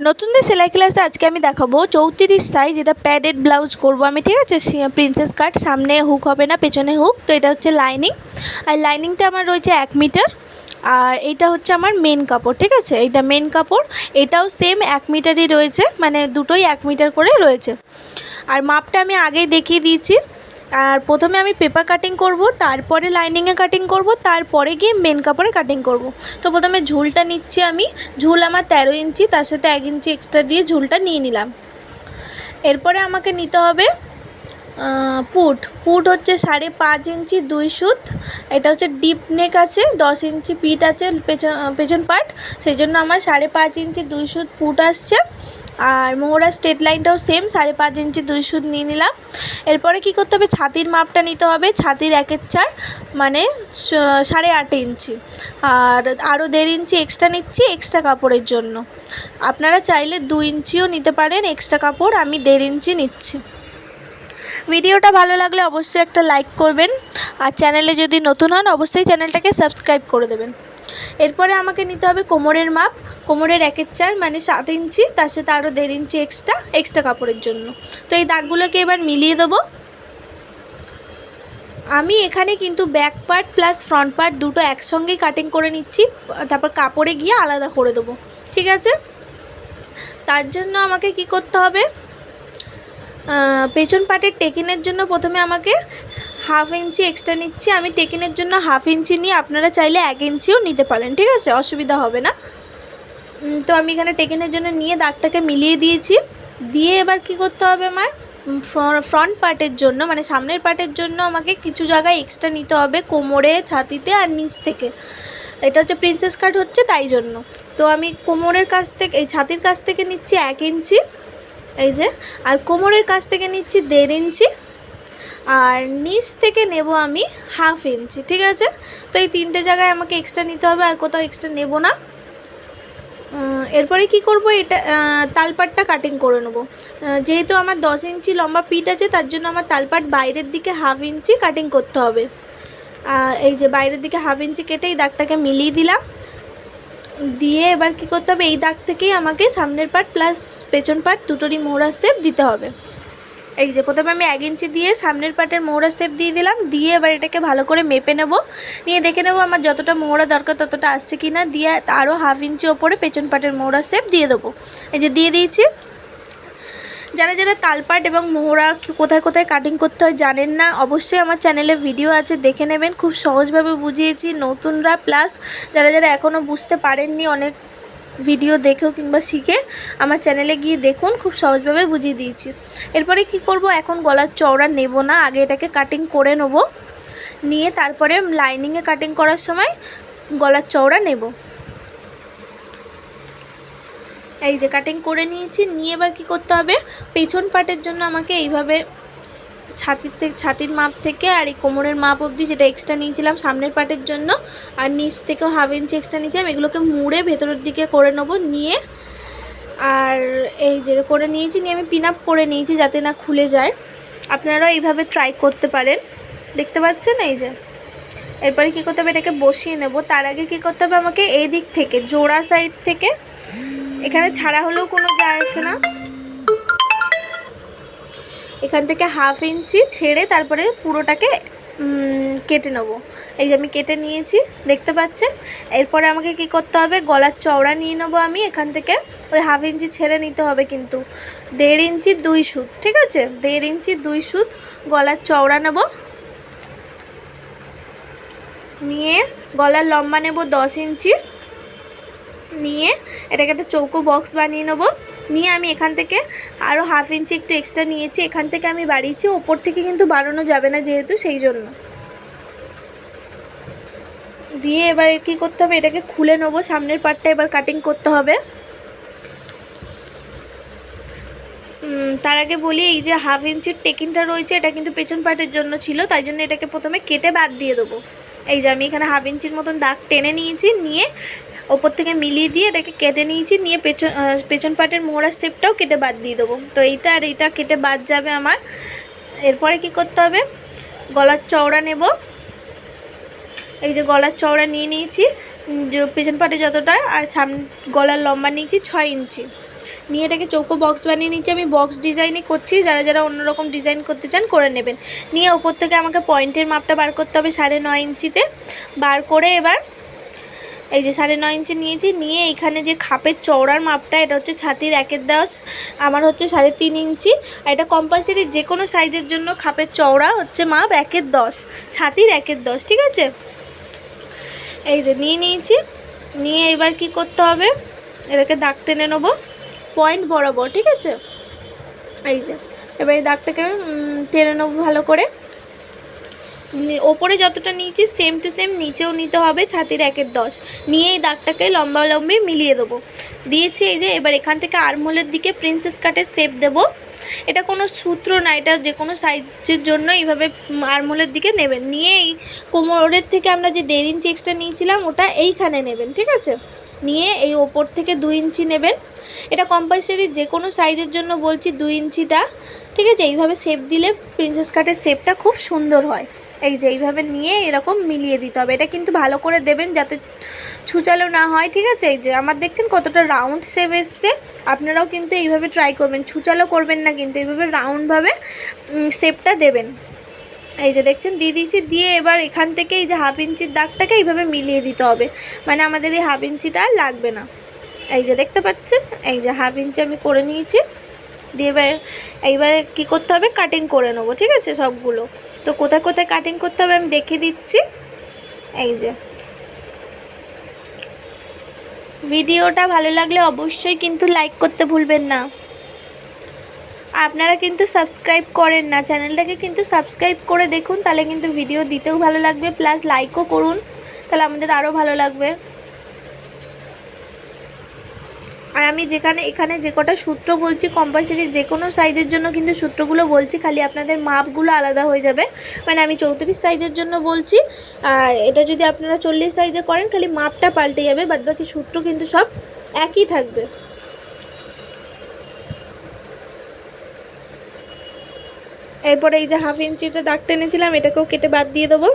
নতুনদের সেলাই ক্লাসে আজকে আমি দেখাবো চৌত্রিশ সাইজ এটা প্যাডেড ব্লাউজ করব আমি, ঠিক আছে? প্রিন্সেস কাট সামনে হুক হবে না, পেছনে হুক তো এটা হচ্ছে লাইনিং আর লাইনিংটা আমার রয়েছে এক মিটার আর এইটা হচ্ছে আমার মেন কাপড়, ঠিক আছে? এইটা মেন কাপড়, এটাও সেম এক মিটারই রয়েছে মানে দুটোই এক মিটার করে রয়েছে। আর মাপটা আমি আগেই দেখিয়ে দিয়েছি। আর প্রথমে আমি পেপার কাটিং করব, তারপরে লাইনিংয়ে কাটিং করব, তারপরে গিয়ে মেন কাপড়ে কাটিং করব। তো প্রথমে ঝুলটা নিচ্ছি আমি, ঝুল আমার তেরো ইঞ্চি, তার সাথে এক ইঞ্চি এক্সট্রা দিয়ে ঝুলটা নিয়ে নিলাম। এরপরে আমাকে নিতে হবে পুট। পুট হচ্ছে সাড়ে পাঁচ ইঞ্চি দুই সুত, এটা হচ্ছে ডিপ নেক আছে, দশ ইঞ্চি পিট আছে, পেছন পেছন পার্ট সেই জন্য আমার সাড়ে পাঁচ ইঞ্চি দুই সুত পুট আসছে। আর মোহরা স্টেট লাইনটাও সেম সাড়ে পাঁচ ইঞ্চি দুই সুদ নিয়ে নিলাম। এরপরে কী করতে হবে? ছাতির মাপটা নিতে হবে, ছাতির একের চার মানে সাড়ে আট ইঞ্চি। আর আরও দেড় ইঞ্চি এক্সট্রা নিচ্ছি এক্সট্রা কাপড়ের জন্য। আপনারা চাইলে দু ইঞ্চিও নিতে পারেন এক্সট্রা কাপড়, আমি দেড় ইঞ্চি নিচ্ছি। ভিডিওটা ভালো লাগলে অবশ্যই একটা লাইক করবেন। আর চ্যানেলে যদি নতুন হন, অবশ্যই চ্যানেলটাকে সাবস্ক্রাইব করে দেবেন। এরপরে আমাকে নিতে হবে কোমরের মাপ। কোমরের একের চার মানে সাত ইঞ্চি, তার সাথে আরও দেড় ইঞ্চি এক্সট্রা এক্সট্রা কাপড়ের জন্য। তো এই দাগগুলোকে এবার মিলিয়ে দেবো। আমি এখানে কিন্তু back part plus front part দুটো একসঙ্গেই কাটিং করে নিচ্ছি। তারপর কাপড়ে গিয়ে আলাদা করে দেবো। ঠিক আছে? তার জন্য আমাকে কি করতে হবে? পেছন পাটের টেকিনের জন্য প্রথমে আমাকে হাফ ইঞ্চি এক্সট্রা নিচ্ছি, আমি টেকিনের জন্য হাফ ইঞ্চি নিয়ে আপনারা চাইলে এক ইঞ্চিও নিতে পারেন, ঠিক আছে? অসুবিধা হবে না। তো আমি এখানে টেকিনের জন্য নিয়ে দাগটাকে মিলিয়ে দিয়েছি। দিয়ে এবার কি করতে হবে আমার? ফ্রন্ট পার্টের জন্য মানে সামনের পার্টের জন্য আমাকে কিছু জায়গায় এক্সট্রা নিতে হবে, কোমরে, ছাতিতে আর নিচ থেকে। এটা হচ্ছে প্রিন্সেস কাট হচ্ছে তাই জন্য। তো আমি কোমরের কাছ থেকে, এই ছাতির কাছ থেকে নিচ্ছি এক ইঞ্চি, এই যে, আর কোমরের কাছ থেকে নিচ্ছি দেড় ইঞ্চি। আর নিচ থেকে নেব আমি হাফ ইঞ্চি, ঠিক আছে? তো এই তিনটে জায়গায় আমাকে এক্সট্রা নিতে হবে আর কোথাও এক্সট্রা নেব না। এরপরে কি করব? এটা তালপাটটা কাটিং করে নেব। যেহেতু আমার দশ ইঞ্চি লম্বা পিঠ আছে, তার জন্য আমার তালপাট বাইরের দিকে হাফ ইঞ্চি কাটিং করতে হবে। এই যে বাইরের দিকে হাফ ইঞ্চি কেটে এই দাগটাকে মিলিয়ে দিলাম। দিয়ে এবার কি করতে হবে? এই দাগ থেকেই আমাকে সামনের পার্ট প্লাস পেছন পার্ট দুটোরই মোহরা শেপ দিতে হবে। এই যে প্রথমে আমি এক ইঞ্চি দিয়ে সামনের পাটের মোহরা শেপ দিয়ে দিলাম, দিয়ে এবার এটাকে ভালো করে মেপে নেব। নিয়ে দেখে নেব আমার যতটা মোহরা দরকার ততটা আসছে কি না দিয়ে আরও হাফ ইঞ্চি ওপরে পেছন পাটের মোহরা শেপ দিয়ে দেবো। এই যে দিয়ে দিয়েছি। যারা যারা তালপাট এবং মোহরা কোথায় কোথায় কাটিং করতে হয় জানেন না, অবশ্যই আমার চ্যানেলে ভিডিও আছে, দেখে নেবেন। খুব সহজভাবে বুঝিয়েছি নতুনরা প্লাস যারা যারা এখনও বুঝতে পারেননি অনেক ভিডিও দেখেও কিংবা শিখে আমার চ্যানেলে গিয়ে দেখুন, খুব সহজভাবে বুঝিয়ে দিয়েছি। এরপরে কি করব? এখন গলার চওড়া নেব না, আগে এটাকে কাটিং করে নেব। নিয়ে তারপরে লাইনিংয়ে কাটিং করার সময় গলার চওড়া নেব। এই যে কাটিং করে নিয়েছি, নিয়ে এবার কী করতে হবে? পেছন পাটের জন্য আমাকে এইভাবে ছাতির থেকে, ছাতির মাপ থেকে আর এই কোমরের মাপ অবধি যেটা এক্সট্রা নিয়েছিলাম সামনের পাটের জন্য আর নিচ থেকেও হাফ ইঞ্চি এক্সট্রা নিয়েছিলাম, এগুলোকে মুড়ে ভেতরের দিকে করে নেব নিয়ে। আর এই যে করে নিয়েছি, নিয়ে আমি পিন আপ করে নিয়েছি যাতে না খুলে যায়। আপনারাও এইভাবে ট্রাই করতে পারেন। দেখতে পাচ্ছেন এই যে? এরপরে কী করতে হবে? এটাকে বসিয়ে নেব। তার আগে কী করতে হবে আমাকে এই দিক থেকে, জোড়া সাইড থেকে, এখানে ছাড়া হলেও কোনো যায় আসে না। এখান থেকে হাফ ইঞ্চি ছেড়ে তারপরে পুরোটাকে কেটে নেব। এই যে আমি কেটে নিয়েছি, দেখতে পাচ্ছেন? এরপরে আমাকে কি করতে হবে? গলার চওড়া নিয়ে নেব আমি এখান থেকে। ওই হাফ ইঞ্চি ছেড়ে নিতে হবে কিন্তু। দেড় ইঞ্চি দুই সুত, ঠিক আছে? দেড় ইঞ্চি দুই সুত গলার চওড়া নেব। নিয়ে গলার লম্বা নেব দশ ইঞ্চি। নিয়ে এটাকে একটা চৌকো বক্স বানিয়ে নেব। নিয়ে আমি এখান থেকে আরও হাফ ইঞ্চি একটু এক্সট্রা নিয়েছি। এখান থেকে আমি বাড়িয়েছি, ওপর থেকে কিন্তু বাড়ানো যাবে না যেহেতু, সেই জন্য। দিয়ে এবার কী করতে হবে? এটাকে খুলে নেব। সামনের পার্টটা এবার কাটিং করতে হবে। তার আগে বলি, এই যে হাফ ইঞ্চির টেকিনটা রয়েছে, এটা কিন্তু পেছন পার্টের জন্য ছিল, তাই জন্য এটাকে প্রথমে কেটে বাদ দিয়ে দেবো। এই যে আমি এখানে হাফ ইঞ্চির মতন দাগ টেনে নিয়েছি, নিয়ে ওপর থেকে মিলিয়ে দিয়ে এটাকে কেটে নিয়েছি, নিয়ে পেছন পেছন পার্টের মোড়া শেপটাও কেটে বাদ দিয়ে দেবো। তো এইটা আর এইটা কেটে বাদ যাবে আমার। এরপরে কি করতে হবে? গলার চওড়া নেব। এই যে গলার চওড়া নিয়ে নিয়েছি। পেছন পাটে যতটা, আর সামনে গলার লম্বা নিয়েছি ছয় ইঞ্চি। নিয়ে এটাকে চৌকো বক্স বানিয়ে নিচ্ছি আমি বক্স ডিজাইনই করছি, যারা যারা অন্যরকম ডিজাইন করতে চান করে নেবেন। নিয়ে ওপর থেকে আমাকে পয়েন্টের মাপটা বার করতে হবে সাড়ে নয় ইঞ্চিতে। বার করে এবার এই যে সাড়ে নয় ইঞ্চি নিয়েছি, নিয়ে এখানে যে খাপের চওড়ার মাপটা, এটা হচ্ছে ছাতির একের দশ, আমার হচ্ছে সাড়ে তিন ইঞ্চি, আর এটা কম্পালসারি যে কোনো সাইজের জন্য খাপের চওড়া হচ্ছে মাপ একের দশ, ছাতির একের দশ, ঠিক আছে? এই যে নিয়ে নিয়েছি, নিয়ে এবার কি করতে হবে? এটাকে দাগ টেনে নেব পয়েন্ট বরাবর, ঠিক আছে? এই যে, এবার এই দাগটাকে টেনে নেব ভালো করে। ওপরে যতটা নিয়েছি সেম টু সেম নিচেও নিতে হবে ছাতির একের দশ। নিয়ে এই দাগটাকে লম্বা লম্বি মিলিয়ে দেবো। দিয়েছি এই যে, এবার এখান থেকে আরমোলের দিকে প্রিন্সেস কাটের শেপ দেবো। এটা কোনো সূত্র না, এটা যে কোনো সাইজের জন্য এইভাবে আরমোলের দিকে নেবেন। নিয়ে এই কোমরের থেকে আমরা যে দেড় ইঞ্চি এক্সট্রা নিয়েছিলাম, ওটা এইখানে নেবেন, ঠিক আছে? নিয়ে এই ওপর থেকে দুই ইঞ্চি নেবেন। এটা কম্পালসারি যে কোনো সাইজের জন্য বলছি দুই ইঞ্চিটা ঠিক আছে? এইভাবে শেপ দিলে প্রিন্সেস কাটের শেপটা খুব সুন্দর হয়। এই যে এইভাবে নিয়ে এরকম মিলিয়ে দিতে হবে। এটা কিন্তু ভালো করে দেবেন যাতে ছুচালো না হয়, ঠিক আছে? এই যে আমার দেখছেন কতটা রাউন্ড শেপ এসছে। আপনারাও কিন্তু এইভাবে ট্রাই করবেন। ছুচালো করবেন না কিন্তু এইভাবে রাউন্ডভাবে শেপটা দেবেন। এই যে দেখছেন, দিয়ে দিয়েছি। দিয়ে এবার এখান থেকে এই যে হাফ ইঞ্চির দাগটাকে এইভাবে মিলিয়ে দিতে হবে। মানে আমাদের এই হাফ ইঞ্চিটা লাগবে না। এই যে দেখতে পাচ্ছেন? এই যে হাফ ইঞ্চি আমি করে নিয়েছি। দিয়ে এবার, এইবারে কী করতে হবে? কাটিং করে নেব, ঠিক আছে সবগুলো? তো কোথায় কোথায় কাটিং করতে হবে আমি দেখিয়ে দিচ্ছি। এই যে। ভিডিওটা ভালো লাগলে অবশ্যই কিন্তু লাইক করতে ভুলবেন না। আপনারা কিন্তু সাবস্ক্রাইব করেন না চ্যানেলটাকে কিন্তু সাবস্ক্রাইব করে দেখুন, তাহলে কিন্তু ভিডিও দিতেও ভালো লাগবে প্লাস লাইকও করুন, তাহলে আমাদের আরও ভালো লাগবে। আর আমি যেখানে, এখানে যে কটা সূত্র বলছি কম্পালসারি যে কোনো সাইজের জন্য কিন্তু সূত্রগুলো বলছি, খালি আপনাদের মাপগুলো আলাদা হয়ে যাবে। মানে আমি চৌত্রিশ সাইজের জন্য বলছি, আর এটা যদি আপনারা চল্লিশ সাইজে করেন, খালি মাপটা পাল্টে যাবে বাদ বাকি সূত্র কিন্তু সব একই থাকবে। এরপরে এই যে হাফ ইঞ্চিটা দাগ টেনেছিলাম, এটাকেও কেটে বাদ দিয়ে দেবো।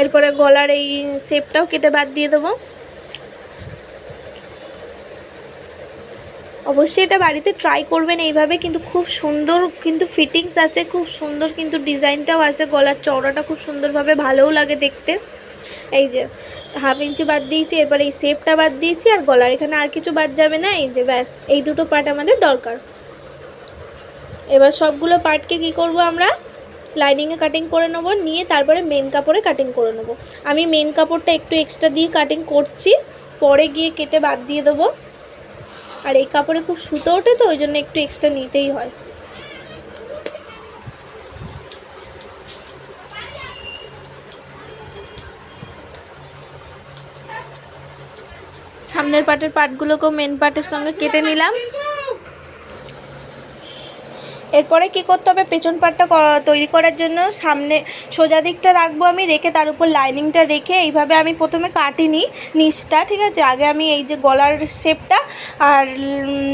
এরপরে গলার এই শেপটাও কেটে বাদ দিয়ে দেবো। অবশ্যই এটা বাড়িতে ট্রাই করবেন এইভাবে, কিন্তু খুব সুন্দর কিন্তু ফিটিংস আছে, খুব সুন্দর কিন্তু ডিজাইনটাও আছে, গলার চওড়াটা খুব সুন্দরভাবে ভালোও লাগে দেখতে। এই যে হাফ ইঞ্চি বাদ দিয়েছি, এরপরে এই শেপটা বাদ দিয়েছি, আর গলার এখানে আর কিছু বাদ যাবে না, এই যে ব্যাস, এই দুটো পার্ট আমাদের দরকার। এবার সবগুলো পার্টকে কি করব আমরা? লাইনিংয়ে কাটিং করে নেব, নিয়ে তারপরে মেন কাপড়ে কাটিং করে নেব। আমি মেন কাপড়টা একটু এক্সট্রা দিয়ে কাটিং করছি, পরে গিয়ে কেটে বাদ দিয়ে দেবো। আর এই কাপড়ে খুব সুতো ওঠে তো, ওই জন্য একটু এক্সট্রা নিতেই হয়। সামনের পাটের পাটগুলোকেও মেন পাটের সঙ্গে কেটে নিলাম। এরপরে কি করতে হবে? পেছন পাটটা তৈরি করার জন্য সামনে সোজা দিকটা রাখব আমি, রেখে তার উপর লাইনিংটা রেখে এইভাবে আমি প্রথমে কাটিনি নিচটা, ঠিক আছে? আগে আমি এই যে গলার শেপটা আর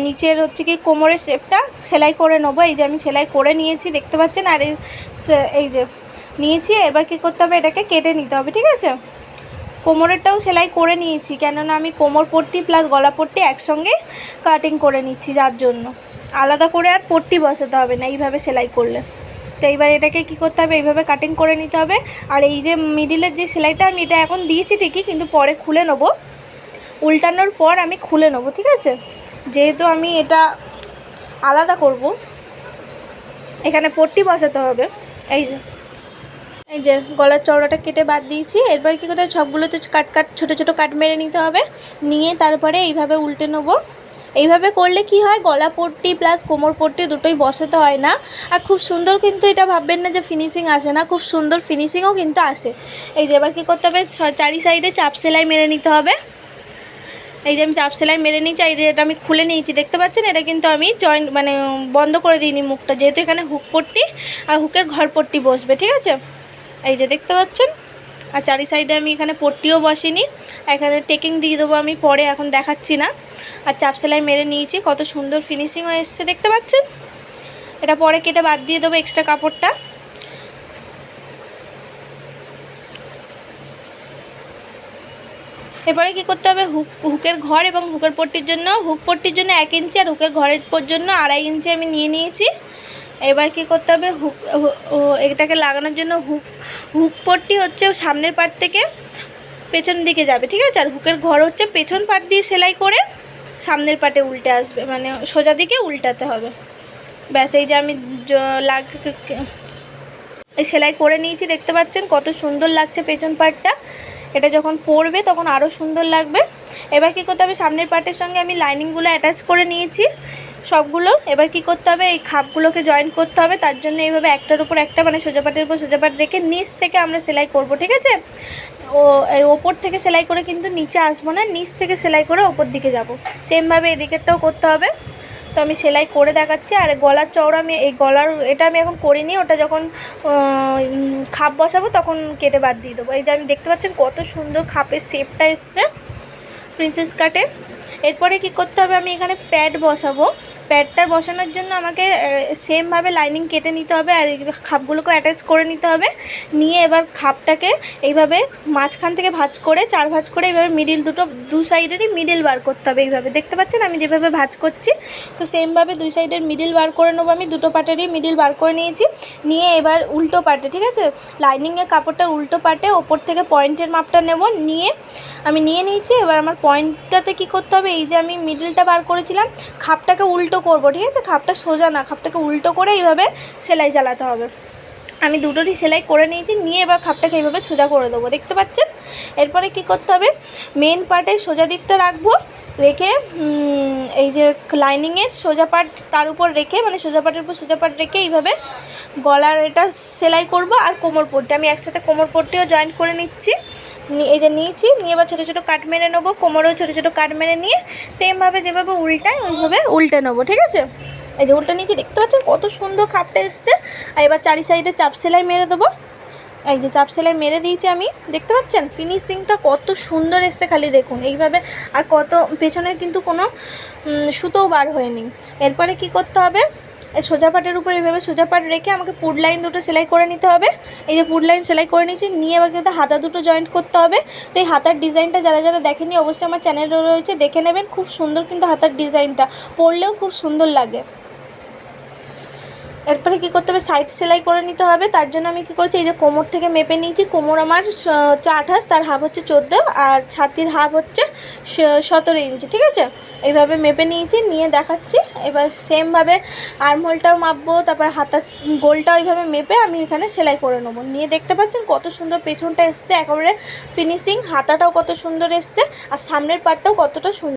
নিচের হচ্ছে কি কোমরের শেপটা সেলাই করে নেব। এই যে আমি সেলাই করে নিয়েছি, দেখতে পাচ্ছেন? আর এই যে নিয়েছি, এবার কি করতে হবে? এটাকে কেটে নিতে হবে, ঠিক আছে? কোমরেরটাও সেলাই করে নিয়েছি, কেননা আমি কোমর পট্টি প্লাস গলা পট্টি একসঙ্গে কাটিং করে নিচ্ছি যার জন্য। আলাদা করে আর পট্টি বসাতে হবে না, এইভাবে সেলাই করলে। তো এইবার এটাকে কি করতে হবে? এইভাবে কাটিং করে নিতে হবে। আর এই যে মিডিলের যে সেলাইটা আমি এটা এখন দিয়েছি ঠিকই, কিন্তু পরে খুলে নেব। উল্টানোর পর আমি খুলে নেব, ঠিক আছে? যেহেতু আমি এটা আলাদা করব, এখানে পট্টি বসাতে হবে। এই যে এই যে গলার চওড়াটা কেটে বাদ দিয়েছি। এরপর কী করতে হবে? সবগুলোতে কাট কাট, ছোটো ছোটো কাট মেরে নিতে হবে। নিয়ে তারপরে এইভাবে উল্টে নেব। এইভাবে করলে কি হয়? গলা পট্টি প্লাস কোমর পট্টি দুটোই বসাতে হয় না। আর খুব সুন্দর কিন্তু এটা ভাববেন না যে ফিনিশিং আসে না, খুব সুন্দর ফিনিশিংও কিন্তু আসে। এই যে এবার কী করতে হবে? চারি সাইডে চাপ সেলাই মেরে নিতে হবে। এই যে আমি চাপ সেলাই মেরে নিয়েছি, এই যে এটা আমি খুলে নিয়েছি, দেখতে পাচ্ছেন? এটা কিন্তু আমি জয়েন্ট মানে বন্ধ করে দিইনি মুখটা, যেহেতু এখানে হুক পট্টি আর হুকের ঘর পট্টি বসবে, ঠিক আছে? এই যে দেখতে পাচ্ছেন? আর চারি সাইডে আমি এখানে পট্টিও বসিনি, এখানে টেকিং দিয়ে দেবো আমি পরে, এখন দেখাচ্ছি না। আর চাপ সেলাই মেরে নিয়েছি, কত সুন্দর ফিনিশিংও এসছে, দেখতে পাচ্ছেন? এটা পরে কেটে বাদ দিয়ে দেবো এক্সট্রা কাপড়টা। এরপরে কী করতে হবে? হুক, হুকের ঘর এবং হুকের পট্টির জন্য, হুক পট্টির জন্য এক ইঞ্চি আর হুকের ঘরের জন্য আড়াই ইঞ্চি আমি নিয়ে নিয়েছি। এবার কী করতে হবে? হুক এটাকে লাগানোর জন্য হুক হুক পট্টি হচ্ছে সামনের পাট থেকে পেছন দিকে যাবে, ঠিক আছে? আর হুকের ঘর হচ্ছে পেছন পাট দিয়ে সেলাই করে সামনের পাটে উল্টে আসবে মানে সোজা দিকে উল্টাতে হবে। ব্যাস, এই যে আমি লাগ সেলাই করে নিয়েছি, দেখতে পাচ্ছেন কত সুন্দর লাগছে পেছন পাটটা। এটা যখন পরবে তখন আরও সুন্দর লাগবে। এবার কী করতে হবে? সামনের পার্টের সঙ্গে আমি লাইনিংগুলো অ্যাটাচ করে নিয়েছি। সবগুলো। এবার কি করতে হবে? এই খাপগুলোকে জয়েন করতে হবে। তার জন্য এইভাবে একটার উপর একটা মানে সোজাপাটের উপর সোজাপাট রেখে নিচ থেকে আমরা সেলাই করব, ঠিক আছে? ও, এই ওপর থেকে সেলাই করে কিন্তু নিচে আসব না, নিচ থেকে সেলাই করে ওপর দিকে যাব। সেমভাবে এদিকেরটাও করতে হবে। তো আমি সেলাই করে দেখাচ্ছি। আর গলার চওড়া আমি, এই গলার এটা আমি এখন করিনি। ওটা যখন খাপ বসাবো তখন কেটে বাদ দিয়ে দেবো। এই যে আমি দেখতে পাচ্ছেন কত সুন্দর খাপের শেপটা এসছে প্রিন্সেস কাটে এরপরে কি করতে হবে? আমি এখানে প্যাড বসাবো। প্যাডটা বসানোর জন্য আমাকে সেমভাবে লাইনিং কেটে নিতে হবে আর খাপগুলোকে অ্যাটাচ করে নিতে হবে। নিয়ে এবার খাপটাকে এইভাবে মাঝখান থেকে ভাঁজ করে, চার ভাঁজ করে এইভাবে মিডিল দুটো, দু সাইডেরই মিডিল বার করতে হবে এইভাবে। দেখতে পাচ্ছেন আমি যেভাবে ভাঁজ করছি, তো সেমভাবে দুই সাইডের মিডিল বার করে নেব আমি। দুটো পাটেরই মিডিল বার করে নিয়েছি। নিয়ে এবার উল্টো পাটে, ঠিক আছে? লাইনিংয়ের কাপড়টা উল্টো পাটে, ওপর থেকে পয়েন্টের মাপটা নেব। নিয়ে আমি নিয়ে নিয়েছি, এবার আমার পয়েন্টটাতে কি করতে হবে? এই যে আমি মিডিলটা বার করেছিলাম, খাপটাকে উল্টো করব ঠিক আছে? খাপটা সোজা না খাপটাকে উল্টো করে এইভাবে সেলাই চালাতে হবে। আমি দুটোরই সেলাই করে নিয়েছি, নিয়ে এবার খাপটাকে এইভাবে সোজা করে দেবো। দেখতে পাচ্ছেন? এরপরে কি করতে হবে? মেন পার্টে সোজা দিকটা রাখব, রেখে এই যে লাইনিংয়ের সোজা পাট তার উপর রেখে মানে সোজা পাটের উপর সোজা পাট রেখে এইভাবে গলার এটা সেলাই করব আর কোমর পট্টি। আমি একসাথে কোমর পট্টিও জয়েন করে নিচ্ছি। এই যে নিয়েছি, নিয়ে এবার ছোটো ছোটো কাট মেরে নেব। কোমরেও ছোটো ছোটো কাট মেরে নিয়ে সেমভাবে যেভাবে উল্টায়, ওইভাবে উল্টে নেব, ঠিক আছে? এই যে উল্টে নিয়েছি দেখতে পাচ্ছেন? কত সুন্দর খাপটা এসছে। আর এবার চারি সাইডে চাপ সেলাই মেরে দেবো। এই যে চাপ সেলাই মেরে দিয়েছি আমি। দেখতে পাচ্ছেন? ফিনিশিংটা কত সুন্দর এসছে খালি দেখুন। এইভাবে আর কত, পেছনের কিন্তু কোনো সুতোও বার হয়নি। এরপরে কি করতে হবে? এই সোজা পাটের উপর এইভাবে সোজা পাট রেখে আমাকে পুড লাইন দুটো সেলাই করে নিতে হবে। এই যে পুড লাইন সেলাই করে নিয়েছি। নিয়ে এবার কিন্তু হাতা দুটো জয়েন্ট করতে হবে। তো এই হাতার ডিজাইনটা যারা যারা দেখেনি অবশ্যই আমার চ্যানেলে রয়েছে। দেখে নেবেন। খুব সুন্দর কিন্তু হাতার ডিজাইনটা। পরলেও খুব সুন্দর লাগে। এরপরে কী করতে হবে? সাইড সেলাই করে নিতে হবে। তার জন্য আমি কী করেছি? এই যে কোমর থেকে মেপে নিয়েছি। কোমর আমার হচ্ছে আঠাশ তার হাফ হচ্ছে চোদ্দ, আর ছাতির হাফ হচ্ছে সতেরো ইঞ্চি ঠিক আছে? এইভাবে মেপে নিয়েছি, নিয়ে দেখাচ্ছি। এবার সেমভাবে আর্মহোলটাও মাপবো, তারপর হাতার গোলটাও এইভাবে মেপে আমি এখানে সেলাই করে নেব। নিয়ে দেখতে পাচ্ছেন কত সুন্দর পেছনটা এসছে, একেবারে ফিনিশিং হাতাটাও কত সুন্দর এসছে, আর সামনের পাটটাও কতটা সুন্দর